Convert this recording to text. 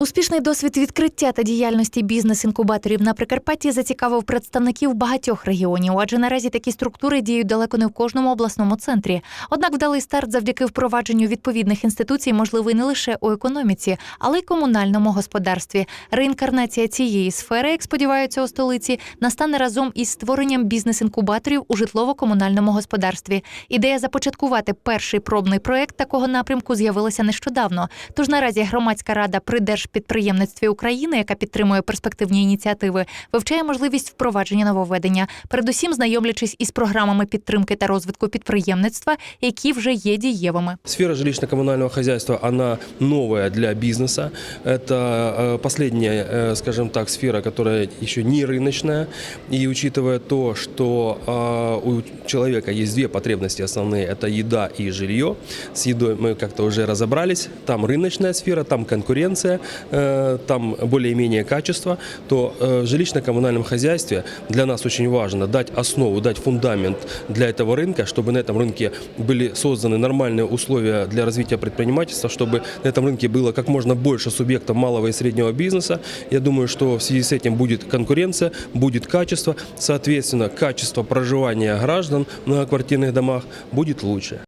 Успішний досвід відкриття та діяльності бізнес-інкубаторів на Прикарпатті зацікавив представників багатьох регіонів, адже наразі такі структури діють далеко не в кожному обласному центрі. Однак вдалий старт завдяки впровадженню відповідних інституцій можливий не лише у економіці, але й комунальному господарстві. Реінкарнація цієї сфери, як сподіваються у столиці, настане разом із створенням бізнес-інкубаторів у житлово-комунальному господарстві. Ідея започаткувати перший пробний проект такого напрямку з'явилася нещодавно. Тож наразі громадська рада при Держпідприємництві України, яка підтримує перспективні ініціативи, вивчає можливість впровадження нововведення, передусім знайомлячись із програмами підтримки та розвитку підприємництва, які вже є дієвими. Сфера жилищно-коммунального хозяйства, она новая для бизнеса. Это э, последняя, э, скажем так, сфера, которая еще не рыночная. И учитывая то, что э, у человека есть две потребности основные, это еда и жилье. С едой мы как-то уже разобрались. Там рыночная сфера, там конкуренция, э, там более-менее качество. То э, в жилищно-коммунальном хозяйстве для нас очень важно дать основу, дать фундамент для этого рынка, чтобы на этом рынке были созданы нормальные условия для развития предпринимательства, чтобы на этом рынке было как можно больше субъектов малого и среднего бизнеса. Я думаю, что в связи с этим будет конкуренция, будет качество, соответственно, качество проживания граждан в многоквартирных домах будет лучше.